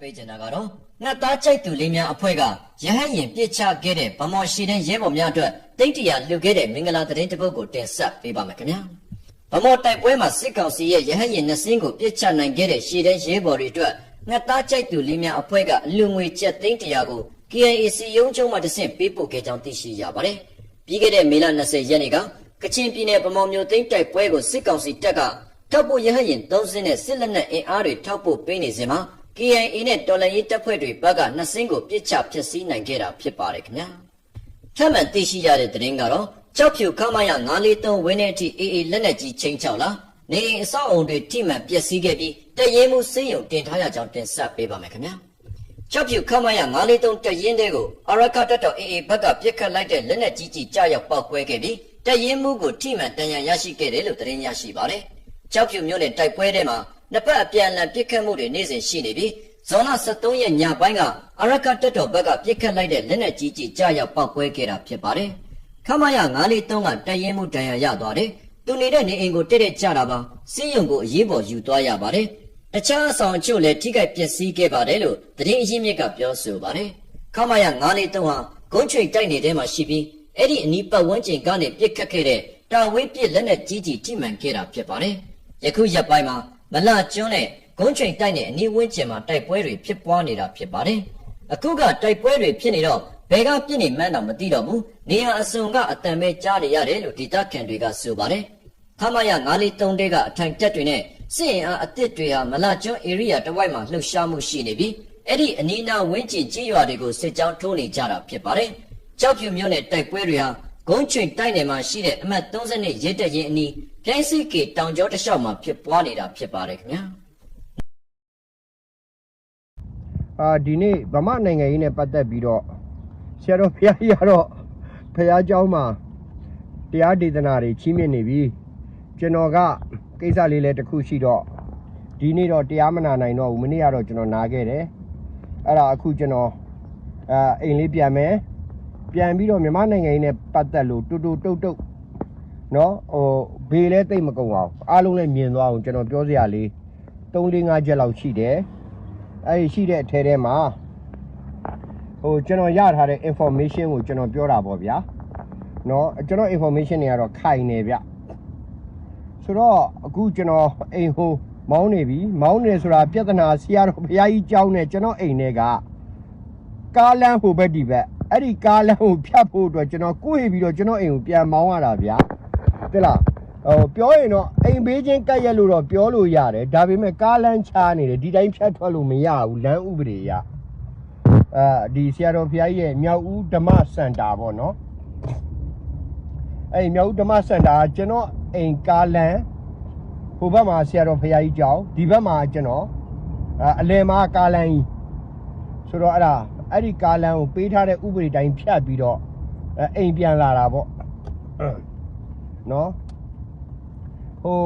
ပေးချင်တာကတော့ငှက်သားကြိုက်သူလေးများအဖွဲ့ကရဟန်းရင်ပြစ်ချခဲ့တဲ့ဗမော်ရှိတဲ့ရဲဘော်များအတွက်တိတ်တရာလှုပ်ခဲ့တဲ့မင်္ဂလာသတင်းတစ်ပုဒ်ကိုတင်ဆက်ပေးပါမယ်ခင်ဗျာဗမော်တိုက်ပွဲမှာစစ်ကောင်စီရဲ့ရဟန်းရင်နှစ်စင်းကိုပြစ်ချနိုင်ခဲ့တဲ့ရှီတဲ့ရဲဘော်တွေအတွက်ငှက်သားကြိုက်သူလေးများအဖွဲ့ကအလူငွေကျပ်သိန်းတရာကို KIAC ရုံးချုပ်မှတဆင့်ပေးပို့ခဲ့ကြောင်းသိရှိရပါတယ်ပြီးခဲ့တဲ့မေလ20ရက်နေ့ကကချင်ပြည်နယ်ဗမော်မြို့သိမ်းတိုက်ပွဲကိုစစ်ကောင်စီတပ်ကထောက်ပို့ရဟန်းရင်၃စင်းနဲ့စစ်လက်နက်အင်အားတွေထောက်ပို့ပေးနေစဉ်မှာ KIA နဲ့တော်လှန်ရေးတပ်ဖွဲ့တွေဘက်ကနှစ်စင်းကိုပြစ်ချဖျက်ဆီးနိုင်ခဲ့တာဖြစ်ပါတယ်ခင်ဗျာထပ်မံသိရှိရတဲ့သတင်းကတော့ကြောက်ဖြူခမရ943ဝင်းတဲ့အထိ AA လက်နက်ကြီးချိန်ချောက်လာနေအိမ်အဆောက်အုံတွေထိမှန်ပျက်စီးခဲ့ပြီးတရဲမှုစေးရုံတင်ထားရကြောင်းတင်ဆက်ပေးပါမယ်ခင်ဗျာကြောက်ဖြူခမရ943တရင်တဲ့ကိုအရကတက်တော် AA ဘက်ကပြစ်ခတ်လိုက်တဲ့လက်နက်ကြီးကြီးကြားရောက်ပောက်ကွဲခဲ့ပြီးတရင်မှုကိုထိမှန်တန်ရန်ရရှိခဲ့တယ်လို့သတင်းရရှိပါတယ်ကြောက်ဖြူမြို့နယ်တိုက်ပွဲထဲမှာ နှစ်ဖက်အပြန်အလှန်ပစ်ခတ်မှုတွေနေ့စဉ်ရှိနေပြီးဇွန်လ23ရက်ညပိုင်းကအရကတက်တော်ဘက်ကပြစ်ခတ်လိုက်တဲ့လက်နက်ကြီးကြီးကြားရောက်ပောက်ကွဲခဲ့တာဖြစ်ပါတယ်ခမရ943ကတရင်မှုတန်ရန်ရသွားတယ်သူနေတဲ့နေအိမ်ကိုတက်တက်ကြတာပါစီးရုံကိုအရေးပေါ်ယူသွားရပါတယ်တခြားအဆောင်အချို့လည်းထိခိုက်ပျက်စီးခဲ့ပါတယ်လို့သတင်းအရင်းမြစ်ကပြောဆိုပါတယ်ခမရ943ဟာဂုံးချွေတိုက်နေတဲ့မှာရှိပြီးအဲ့ဒီအနီးပတ်ဝန်းကျင်ကနေပြစ်ခတ်ခဲ့တဲ့တာဝေးပစ်လက်နက်ကြီးကြီးထိမှန်ခဲ့တာဖြစ်ပါတယ်ယခုရက်ပိုင်းမှာ မလကျွန်းနဲ့ဂုံးချွေတိုက်နဲ့အနီးဝန်းကျင်မှာတိုက်ပွဲတွေဖြစ်ပွားနေတာဖြစ်ပါတယ်အခုကတိုက်ပွဲတွေဖြစ်နေတော့ဘယ်ကပြစ်နေမှန်းတော့မသိတော့ဘူးနေရာအစုံကအတန်ပဲကြားနေရတယ်လို့ဒေသခံတွေကဆိုပါတယ်ခမရ943တဲကအထိုင်တက်တွေနဲ့စစ်ရင်အားအစ်စ်တွေဟာမလကျွန်း area တစ်ဝိုက်မှာလှုပ်ရှားမှုရှိနေပြီးအဲ့ဒီအနီးနားဝန်းကျင်ကြီးရွာတွေကိုစစ်ကြောင်းထိုးနေကြတာဖြစ်ပါတယ်ကြောက်ဖြူမြို့နယ်တိုက်ပွဲတွေဟာ ဂုံးချွင်တိုက်နယ်မှာရှိတဲ့အမှတ်30ရဲတက်ရင်အနီးပြိုင်းစစ်ကေတောင်ကျောတစ်လျှောက်မှာဖြစ်ပွားနေတာဖြစ်ပါတယ်ခင်ဗျာအာဒီနေ့ဗမာနိုင်ငံရေးနဲ့ပတ်သက်ပြီးတော့ဆရာတော်ဘုရားကြီးကတော့ဘုရားကျောင်းမှာတရားဒေသနာတွေချီးမြှင့်နေပြီကျွန်တော်ကကိစ္စလေးလည်းတစ်ခုရှိတော့ဒီနေ့တော့တရားမနာနိုင်တော့ဘူးမနေ့ကတော့ကျွန်တော်နာခဲ့တယ်အဲ့ဒါအခုကျွန်တော်အာအိမ်လေးပြန်မယ် ပြန်ပြီးတော့မြန်မာနိုင်ငံရေးနဲ့ပတ်သက်လို့တူတူတုတ်တုတ်နော်ဟိုဘေးလဲတိတ်မကုံအောင်အားလုံးလည်းမြင်သွားအောင်ကျွန်တော်ပြောစရာလေး3 4 5ချက်လောက်ရှိတယ် အဲ့ဒီရှိတဲ့အထဲထဲမှာဟိုကျွန်တော်ရထားတဲ့ information ကိုကျွန်တော်ပြောတာပေါ့ဗျာเนาะကျွန်တော် information တွေကတော့ခိုင်နေဗျဆိုတော့အခုကျွန်တော်အိမ်ဟိုမောင်းနေပြီမောင်းနေဆိုတာပြဿနာဆရာတော်ဘုရားကြီးကြောင်းနေကျွန်တော်အိမ်ထဲကကားလမ်းဟိုဘက်ဒီဘက် အဲ့ဒီကားလမ်းကိုဖြတ်ဖို့အတွက်ကျွန်တော်ကိုယ်ပြီးတော့ကျွန်တော်အိမ်ကိုပြန်မောင်းရတာဗျာတဲ့လားဟိုပြောရင်တော့အိမ်ဘေးချင်းကတ်ရက်လို့တော့ပြောလို့ရတယ်ဒါပေမဲ့ကားလမ်းချားနေတယ်ဒီတိုင်းဖြတ်ထွက်လို့မရဘူးလမ်းဥပဒေရအဲဒီဆရာတော်ဘုရားကြီးရဲ့မြောက်ဦးဓမ္မစင်တာပေါ့နော်အဲ့ဒီမြောက်ဦးဓမ္မစင်တာကကျွန်တော်အိမ်ကားလမ်းဟိုဘက်မှာဆရာတော်ဘုရားကြီးကြောင်းဒီဘက်မှာကျွန်တော်အာအလယ်မှာကားလမ်းကြီးဆိုတော့အဲ့ဒါ အဲ့ဒီကားလမ်းကိုပေးထားတဲ့ဥပဒေတိုင်းဖြတ်ပြီးတော့အဲအိမ်ပြန်လာတာပေါ့နော်ဟို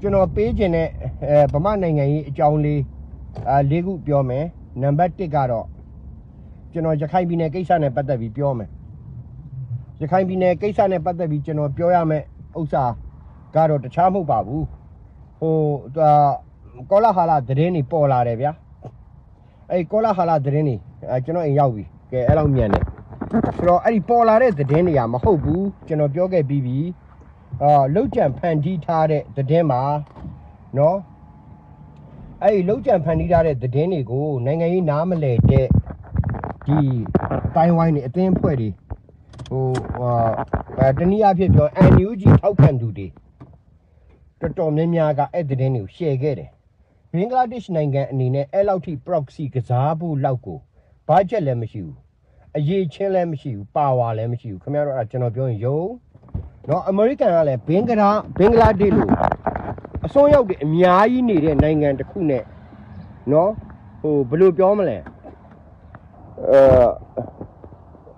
ကျွန်တော်ပေးခြင်းတဲ့အဲဗမာနိုင်ငံရေးအကြောင်းလေးအာလေးခုပြောမယ်နံပါတ်1ကတော့ကျွန်တော်ရခိုင်ပြည်နယ်ကိစ္စနဲ့ပတ်သက်ပြီးပြောမယ်ရခိုင်ပြည်နယ်ကိစ္စနဲ့ပတ်သက်ပြီးကျွန်တော်ပြောရမယ်ဥစ္စာကတော့တခြားမဟုတ်ပါဘူးဟိုအာကောလာဟာလာသတင်းတွေပေါ်လာတယ်ဗျာအဲ့ကောလာဟာလာသတင်းတွေ အဲကျွန်တော်အိမ်ရောက်ပြီကဲအဲ့လောက်မြန်တယ်ဆိုတော့အဲ့ဒီပေါ်လာတဲ့သတင်းတွေကမဟုတ်ဘူးကျွန်တော်ပြောခဲ့ပြီးပြီအာလောက်ကြံဖန်တီးထားတဲ့သတင်းမှာနော်အဲ့ဒီလောက်ကြံဖန်တီးထားတဲ့သတင်းတွေကိုနိုင်ငံရေးနားမလဲတဲ့ဒီတိုင်းဝိုင်းနေအသင်းဖွဲ့တွေဟိုဟာတနည်းအားဖြင့်ပြော NUG ထောက်ခံသူတွေတော်တော်များများကအဲ့ဒီသတင်းတွေကို share ခဲ့တယ်ဘင်္ဂလားဒေ့ရှ်နိုင်ငံအနေနဲ့အဲ့လောက်ထိ proxy ကစားဖို့လောက်ကို ဘာချက်လည်းမရှိဘူးအရေးချင်းလည်းမရှိဘူးပါဝါလည်းမရှိဘူးခင်ဗျားတို့အဲ့ဒါကျွန်တော်ပြောရင်ယုံ နော်အမေရိကန်ကလည်းဘင်္ဂလားဘင်္ဂလားဒေ့ရှ်လိုအစွန်းရောက်တွေအများကြီးနေတဲ့နိုင်ငံတစ်ခုနဲ့နော်ဟိုဘယ်လိုပြောမလဲအဲ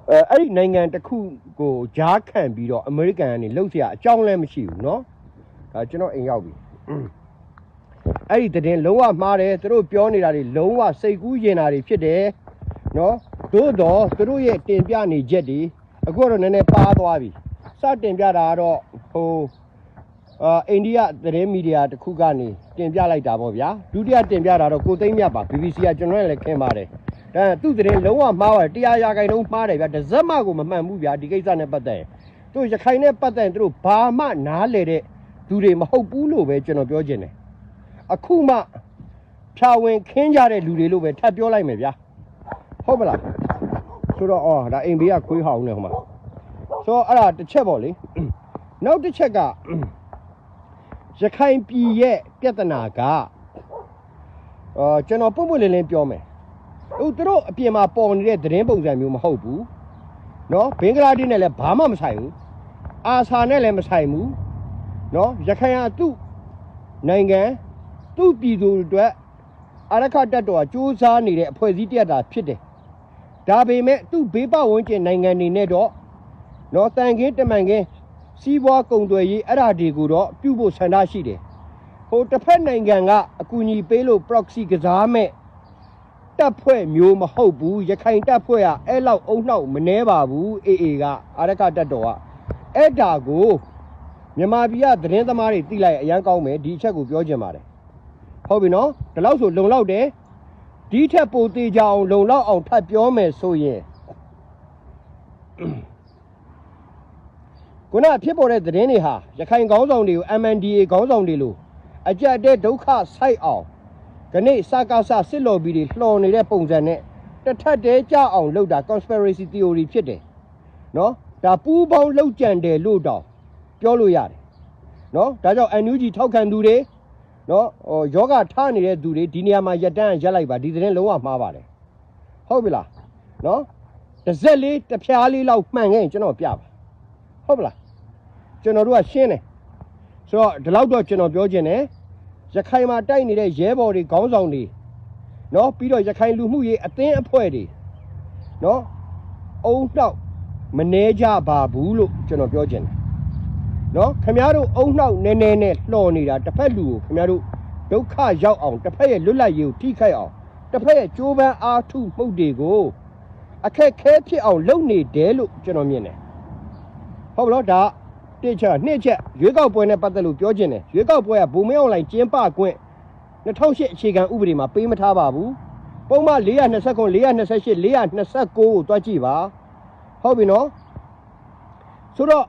အဲအဲ့ဒီနိုင်ငံတစ်ခုကိုဂျားခံပြီးတော့အမေရိကန်ကနေလှုပ်เสียအကြောင်းလည်းမရှိဘူးနော်ဒါကျွန်တော်အိမ်ရောက်ပြီအဲ့ဒီတဲ့လုံးဝမှားတယ်သူတို့ပြောနေတာတွေလုံးဝစိတ်ကူးရင်တာတွေဖြစ်တယ် နော်သို့တော့သူတို့ရဲ့တင်ပြနေချက်တွေအခုတော့နည်းနည်းပါသွားပြီစတင်ပြတာကတော့ဟိုအာအိန္ဒိယသတင်းမီဒီယာတစ်ခုကနေတင်ပြလိုက်တာပေါ့ဗျာဒုတိယတင်ပြတာတော့ကိုသိန်းမြတ်ပါ BBC ကကျွန်တော်လည်းခင်ပါတယ်ဒါသူ့သတင်းလုံးဝမှားပါတယ်တရားရာခိုင်နှုန်းမှားတယ်ဗျာတစ်စက်မှကိုမမှန်ဘူးဗျာဒီကိစ္စနဲ့ပတ်သက်ရင်သူရခိုင်နဲ့ပတ်သက်ရင်သူတို့ဘာမှနားလေတဲ့သူတွေမဟုတ်ဘူးလို့ပဲကျွန်တော်ပြောချင်တယ်အခုမှဖြာဝင်ခင်းကြတဲ့လူတွေလို့ပဲထပ်ပြောလိုက်မယ်ဗျာ ဟုတ်မလားဆိုတော့အော်ဒါအိမ်ဘေးကခွေးဟောင်းနေဟိုမှာဆိုတော့အဲ့ဒါတစ်ချက်ပေါ့လေနောက်တစ်ချက်ကရခိုင်ပြည်ရဲ့ပြဿနာကအော်ကျွန်တော်ပုံပွလင်းလင်းပြောမယ်သူတို့အပြင်မှာပေါ်နေတဲ့သတင်းပုံစံမျိုးမဟုတ်ဘူးနော်ဘင်္ဂလားဒေ့ရှ်နဲ့လည်းဘာမှမဆိုင်ဘူးအာဆာနဲ့လည်းမဆိုင်ဘူးနော်ရခိုင်ဟာသူ့နိုင်ငံသူ့ပြည်သူတွေအတွက်အရခတ်တပ်တော်ကစူးစမ်းနေတဲ့အဖွဲ့အစည်းတရတာဖြစ်တယ် ဒါပေမဲ့သူ့ဘေးပတ်ဝန်းကျင်နိုင်ငံတွေနဲ့တော့နော်တန်ခင်းတမန်ခင်းစီးပွားကုန်သွယ်ရေးအဲ့ဓာတွေကိုတော့ပြုဖို့ဆန္ဒရှိတယ်ဟိုတစ်ဖက်နိုင်ငံကအကူအညီပေးလို့ proxy ကစားမဲ့တပ်ဖွဲ့မျိုးမဟုတ်ဘူးရခိုင်တပ်ဖွဲ့ကအဲ့လောက်အုံနှောက်မနှဲပါဘူးအေအေကအာရကတက်တော်ကအဲ့ဒါကိုမြန်မာပြည်ကသတင်းသမားတွေတိလိုက်အရန်ကောင်းမယ်ဒီအချက်ကိုပြောချင်ပါတယ်ဟုတ်ပြီနော်ဒီလောက်ဆိုလုံလောက်တယ် ဒီထက်ပိုသေးကြအောင်လုံလောက်အောင်ထပ်ပြောမယ်ဆိုရင်ခုနဖြစ်ပေါ်တဲ့သတင်းတွေဟာရခိုင်ခေါင်းဆောင်တွေကို MNDA ခေါင်းဆောင်တွေလို့အကြက်တဲ့ဒုက္ခဆိုက်အောင်ခဏစကားဆစစ်လော်ဘီတွေလှော်နေတဲ့ပုံစံနဲ့တစ်ထပ်တည်းကြအောင်လုပ်တာ conspiracy theory ဖြစ်တယ်နော်ဒါပူးပေါင်းလှုပ်ကြံတယ်လို့တောင်ပြောလို့ရတယ်နော်ဒါကြောင့် NUG ထောက်ခံသူတွေ နော်ဟိုယောဂထနေတဲ့သူတွေဒီနေရာမှာရက်တန်းရက်လိုက်ပါဒီသတင်းလုံးဝမှားပါတယ်ဟုတ်ပြီလားနော်တစ်စက်လေးတစ်ဖြားလေးလောက်မှန်ခဲ့ရင်ကျွန်တော်ပြပါဟုတ်ပြီလားကျွန်တော်တို့ကရှင်းတယ်ဆိုတော့ဒီလောက်တော့ကျွန်တော်ပြောခြင်းတယ်ရခိုင်မှာတိုက်နေတဲ့ရဲဘော်တွေခေါင်းဆောင်တွေနော်ပြီးတော့ရခိုင်လူမှုရေးအသင်းအဖွဲ့တွေနော်အုံနောက်မနေကြပါဘူးလို့ကျွန်တော်ပြောခြင်းတယ် နော်ခမရတို့အုံနှောက်နည်းနည်းနဲ့လှော်နေတာတစ်ဖက်လူကိုခမရတို့ဒုက္ခရောက်အောင်တစ်ဖက်ရဲ့လွတ်လပ်ရေးကိုထိခိုက်အောင်တစ်ဖက်ရဲ့ကြိုးပမ်းအားထုတ်မှုတွေကိုအခက်ခဲဖြစ်အောင်လုပ်နေတယ်လို့ကျွန်တော်မြင်တယ်ဟုတ်ပါလို့ဒါတစ်ချက်နှစ်ချက်ရွေးကောက်ပွဲနဲ့ပတ်သက်လို့ပြောချင်တယ်ရွေးကောက်ပွဲကဘူမင်းအွန်လိုင်းကျင်းပခွင့်2008အခြေခံဥပဒေမှာပေးမထားပါဘူးပုံမှန်429 428 429ကိုတွားကြည့်ပါဟုတ်ပြီနော်ဆိုတော့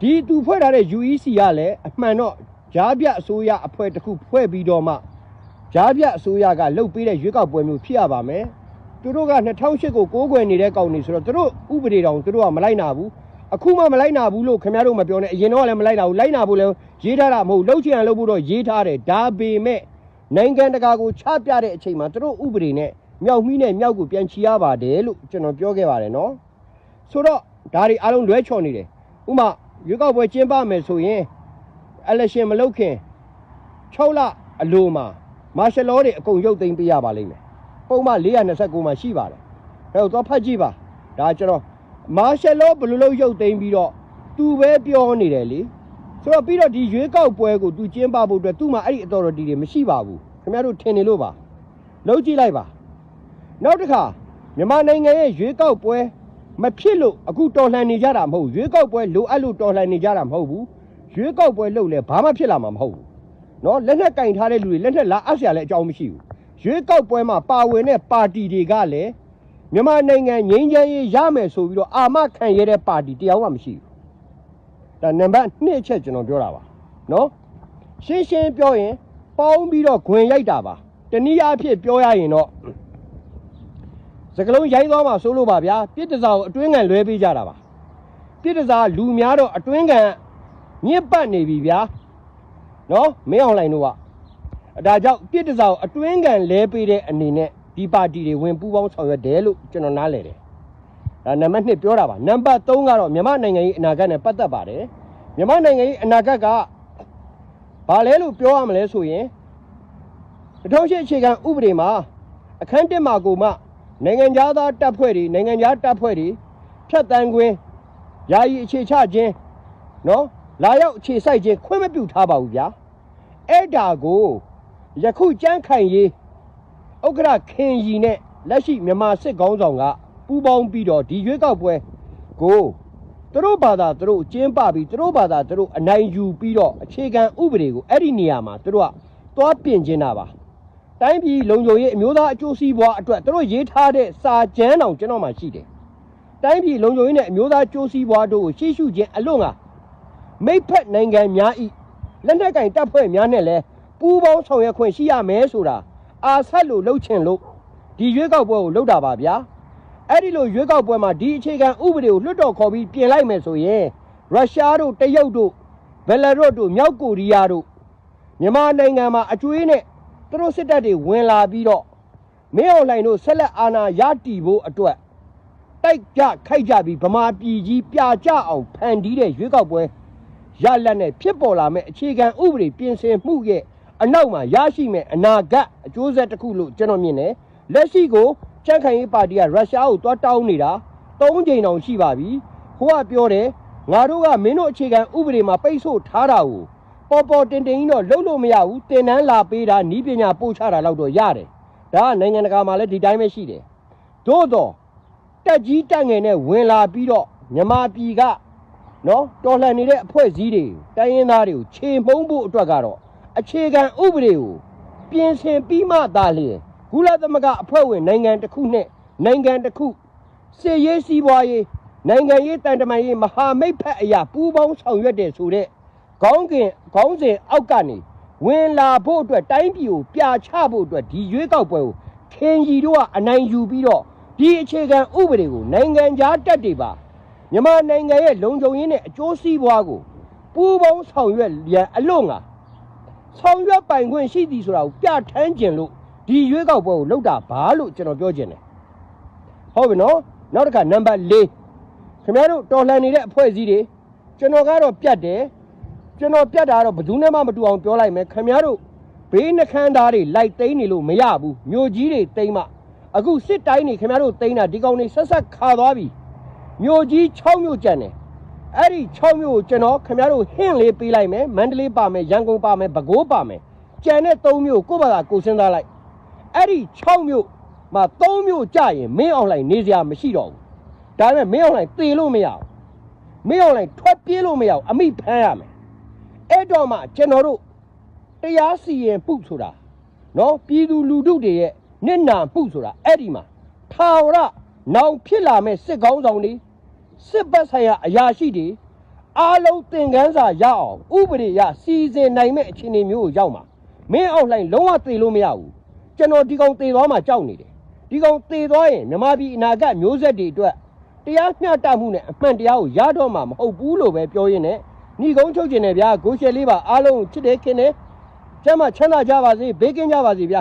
ဒီသူဖွဲ့ထားတဲ့ UEC ကလည်းအမှန်တော့ဂျားပြအစိုးရအဖွဲ့တစ်ခုဖွဲ့ပြီးတော့မှဂျားပြအစိုးရကလှုပ်ပေးတဲ့ရွေးကောက်ပွဲမျိုးဖြစ်ရပါမယ်သူတို့က2008ကိုကိုးကွယ်နေတဲ့ကောင်တွေဆိုတော့သူတို့ဥပဒေတောင်သူတို့ကမလိုက်နာဘူးအခုမှမလိုက်နာဘူးလို့ခင်ဗျားတို့မပြောနဲ့အရင်တော့လည်းမလိုက်နာဘူးလိုက်နာဖို့လည်းရေးထားတာမဟုတ်လှုပ်ချင်အောင်လှုပ်ဖို့တော့ရေးထားတယ်ဒါပေမဲ့နိုင်ငံတကာကိုချပြတဲ့အချိန်မှာသူတို့ဥပဒေနဲ့မြောက်မီးနဲ့မြောက်ကိုပြန်ချီရပါတယ်လို့ကျွန်တော်ပြောခဲ့ပါတယ်နော်ဆိုတော့ဒါတွေအားလုံးလွဲချော်နေတယ်ဥမာ ရွေးကောက်ပွဲကျင်းပမယ်ဆိုရင် election မလုပ်ခင်6လအလိုမှာမာရှယ်လောတွေအကုန်ရုပ်သိမ်းပေးရပါလိမ့်မယ်ပုံမှန်429မှာရှိပါတယ်ဒါတော့သွားဖတ်ကြည့်ပါဒါကျွန်တော်မာရှယ်လောဘယ်လိုလုပ်ရုပ်သိမ်းပြီးတော့သူပဲပြောနေတယ်လေဆိုတော့ပြီးတော့ဒီရွေးကောက်ပွဲကိုသူကျင်းပဖို့အတွက်သူ့မှာအဲ့ဒီ authority တွေမရှိပါဘူးခင်ဗျားတို့ထင်နေလို့ပါလုံးကြည့်လိုက်ပါနောက်တစ်ခါမြန်မာနိုင်ငံရဲ့ရွေးကောက်ပွဲ မဖြစ်လို့အခုတော်လှန်နေကြတာမဟုတ်ဘူးရွေးကောက်ပွဲလိုအပ်လို့တော်လှန်နေကြတာမဟုတ်ဘူးရွေးကောက်ပွဲလုပ်လဲဘာမှဖြစ်လာမှာမဟုတ်ဘူးเนาะလက်နက်ကင်ထားတဲ့လူတွေလက်နက်လာအပ်เสียလဲအကြောင်းမရှိဘူးရွေးကောက်ပွဲမှာပါဝင်တဲ့ပါတီတွေကလည်း မြန်မာနိုင်ငံငြိမ်းချမ်းရေးရမယ်ဆိုပြီးတော့အာမခံရတဲ့ပါတီတရားမှမရှိဘူး။ဒါနံပါတ်2အချက်ကျွန်တော်ပြောတာပါ။နော်။ရှင်းရှင်းပြောရင်ပေါင်းပြီးတော့ခွင်ရိုက်တာပါ။တနည်းအားဖြင့်ပြောရရင်တော့ စကလုံးရိုက်သွားမှဆိုလို့ပါဗျာ။ပြစ်တစားကိုအတွင်းကန်လွဲပေးကြတာပါ။ပြစ်တစားလူများတော့အတွင်းကန်ညစ်ပတ်နေပြီဗျာ။နော်မင်းအောင်လိုင်းတို့ကဒါကြောင့်ပြစ်တစားကိုအတွင်းကန်လဲပေးတဲ့အနေနဲ့ဒီပါတီတွေဝင်ပူးပေါင်းဆောင်ရွက်တယ်လို့ကျွန်တော်နားလည်တယ်။ဒါနံပါတ်1ပြောတာပါ။နံပါတ်3ကတော့မြန်မာနိုင်ငံရေးအနာဂတ်နဲ့ပတ်သက်ပါတယ်။မြန်မာနိုင်ငံရေးအနာဂတ်ကဘာလဲလို့ပြောရမလဲဆိုရင်2008အခြေခံဥပဒေမှာအခန်း1မှာကိုမှ နိုင်ငံသားတပ်ဖွဲ့တွေနိုင်ငံသားတပ်ဖွဲ့တွေဖြတ်တန်းခွင့်ယာယီအခြေချခြင်းနော်လာရောက်အခြေစိုက်ခြင်းခွင့်မပြုထားပါဘူးဗျာ။အဲ့ဒါကိုယခုကြမ်းခိုင်ရေးဥက္ကရာခင်ရီနဲ့လက်ရှိမြန်မာစစ်ကောင်းဆောင်ကပူးပေါင်းပြီးတော့ဒီရွေးကောက်ပွဲကိုသူတို့ဘာသာသူတို့ကျင်းပပြီးသူတို့ဘာသာသူတို့အနိုင်ယူပြီးတော့အခြေခံဥပဒေကိုအဲ့ဒီနေရာမှာသူတို့ကသွားပြင်ကျင်တာပါ တိုင်းပြည်လုံခြုံရေးအမျိုးသားအကျိုးစီးပွားအတွက်သူတို့ရေးထားတဲ့စာကြမ်းတောင်ကျွန်တော်မှရှိတယ်တိုင်းပြည်လုံခြုံရေးနဲ့အမျိုးသားအကျိုးစီးပွားတို့ကိုရှေ့ရှုခြင်းအလွန်ကမိဖက်နိုင်ငံများဤလက်နက်ကင်တပ်ဖွဲ့များနဲ့လည်းပူးပေါင်းဆောင်ရွက်ခွင့်ရှိရမယ်ဆိုတာအာဆက်လို့လှုပ်ချင်လို့ဒီရွေးကောက်ပွဲကိုလှုပ်တာပါဗျာအဲ့ဒီလိုရွေးကောက်ပွဲမှာဒီအခြေခံဥပဒေကိုလွှတ်တော်ခေါ်ပြီးပြင်လိုက်မယ်ဆိုရင်ရုရှားတို့တရုတ်တို့ဘယ်လာရုစ်တို့မြောက်ကိုရီးယားတို့မြန်မာနိုင်ငံမှာအကျွေးနဲ့ သူတို့စစ်တပ်တွေဝင်လာပြီးတော့မင်းအောင်လှိုင်တို့ဆက်လက်အာဏာရတည်ဖို့အတွက်တိုက်ကြခိုက်ကြပြီးဗမာပြည်ကြီးပြကြအောင်ဖန်တီးတဲ့ရွေးကောက်ပွဲရလက်နဲ့ဖြစ်ပေါ်လာမဲ့အခြေခံဥပဒေပြင်ဆင်မှုရဲ့အနောက်မှာရရှိမဲ့အနာဂတ်အကျိုးဆက်တစ်ခုလို့ကျွန်တော်မြင်တယ်လက်ရှိကိုကြံ့ခိုင်ရေးပါတီကရုရှားကိုတွားတောင်းနေတာ၃ချိန်တောင်ရှိပါပြီ။ဟိုကပြောတယ်ငါတို့ကမင်းတို့အခြေခံဥပဒေမှာပိတ်ဆို့ထားတာကို ပေါ်ပေါ်တင်တင်ကြီးတော့လုပ်လို့မရဘူးတင်နန်းလာပေးတာနီးပညာပို့ချတာတော့တော့ရတယ်။ဒါကနိုင်ငံတကာမှာလည်းဒီတိုင်းပဲရှိတယ်။သို့တော့တက်ကြီးတက်ငယ်နဲ့ဝင်လာပြီးတော့မြမပြည်ကနော်တော်လှန်နေတဲ့အဖွဲ့အစည်းတွေတိုင်းရင်းသားတွေကိုခြေမှုံးဖို့အတွက်ကတော့အခြေခံဥပဒေကိုပြင်ဆင်ပြီးမှသာလျှင်ကုလသမဂ္ဂအဖွဲ့ဝင်နိုင်ငံတစ်ခုနဲ့နိုင်ငံတစ်ခုစေရေးစီးပွားရေးနိုင်ငံရေးတန်တမာရေးမဟာမိတ်ဖက်အရာပူးပေါင်းဆောင်ရွက်တယ်ဆိုတဲ့ ခေါင်းကင်ခေါင်းစဉ်အောက်ကနေဝင်လာဖို့အတွက်တိုင်းပြည်ကိုပြချဖို့အတွက်ဒီရွေးကောက်ပွဲကိုခင်ကြီးတို့ကအနိုင်ယူပြီးတော့ဒီအခြေခံဥပဒေကိုနိုင်ငံခြားတက်တွေပါမြန်မာနိုင်ငံရဲ့လုံခြုံရေးနဲ့အကျိုးစီးပွားကိုပူးပေါင်းဆောင်ရွက်ရန်အလို့ငါဆောင်ရွက်ပိုင်ခွင့်ရှိသည်ဆိုတာကိုပြဋ္ဌာန်းခြင်းလို့ဒီရွေးကောက်ပွဲကိုလောက်တာဘာလို့ကျွန်တော်ပြောခြင်းတယ်ဟုတ်ပြီနော်နောက်တစ်ခါနံပါတ်၄ခင်ဗျားတို့တော်လှန်နေတဲ့အဖွဲ့အစည်းတွေကျွန်တော်ကတော့ပြတ်တယ် ကျွန်တော်ပြတ်တာကတော့ဘယ်သူနဲ့မှမတူအောင်ပြောလိုက်မယ်ခင်ဗျားတို့ဘေးနှခမ်းသားတွေလိုက်သိမ်းနေလို့မရဘူးမြို့ကြီးတွေသိမ်းမှအခုစစ်တိုင်းတွေခင်ဗျားတို့သိမ်းတာဒီကောင်တွေဆက်ဆက်ခါသွားပြီမြို့ကြီး6မြို့ကျန်တယ်အဲ့ဒီ6မြို့ကိုကျွန်တော်ခင်ဗျားတို့ဟင့်လေးပေးလိုက်မယ်မန္တလေးပါမယ်ရန်ကုန်ပါမယ်ပဲခူးပါမယ်ကြံတဲ့3မြို့ကိုယ့်ဘာသာကိုယ်စဉ်းစားလိုက်အဲ့ဒီ6မြို့မှာ3မြို့ကြရင်မင်းအောင်လှိုင်နေစရာမရှိတော့ဘူးဒါပေမဲ့မင်းအောင်လှိုင်သေလို့မရဘူးမင်းအောင်လှိုင်ထွက်ပြေးလို့မရဘူးအမိဖမ်းရမယ် အဲ့တော့မှကျွန်တော်တို့တရားစီရင်ပုဆိုတာနော်ပြည်သူလူထုတွေရဲ့နစ်နာပုဆိုတာအဲ့ဒီမှာထာဝရနောင်ဖြစ်လာမဲ့စစ်ကောင်းဆောင်တွေစစ်ဘက်ဆိုင်ရာအရာရှိတွေအားလုံးသင်ခန်းစာရအောင်ဥပဒေရစီစဉ်နိုင်မဲ့အခြေအနေမျိုးကိုရောက်မှာမင်းအောင်လှိုင်လုံးဝသေလို့မရဘူးကျွန်တော်ဒီကောင်သေသွားမှကြောက်နေတယ်ဒီကောင်သေသွားရင်မြမပြည်အနာဂတ်မျိုးဆက်တွေအတွက်တရားမျှတမှုနဲ့အမှန်တရားကိုရတော့မှာမဟုတ်ဘူးလို့ပဲပြောရင်းနဲ့ ညီကုန်းချုပ်ကျင်တယ်ဗျာဂိုရှယ်လေးပါအားလုံးချစ်တယ်ခင်တယ်ကျမ်းမချမ်းသာကြပါစေဘေးကင်းကြပါစေဗျာ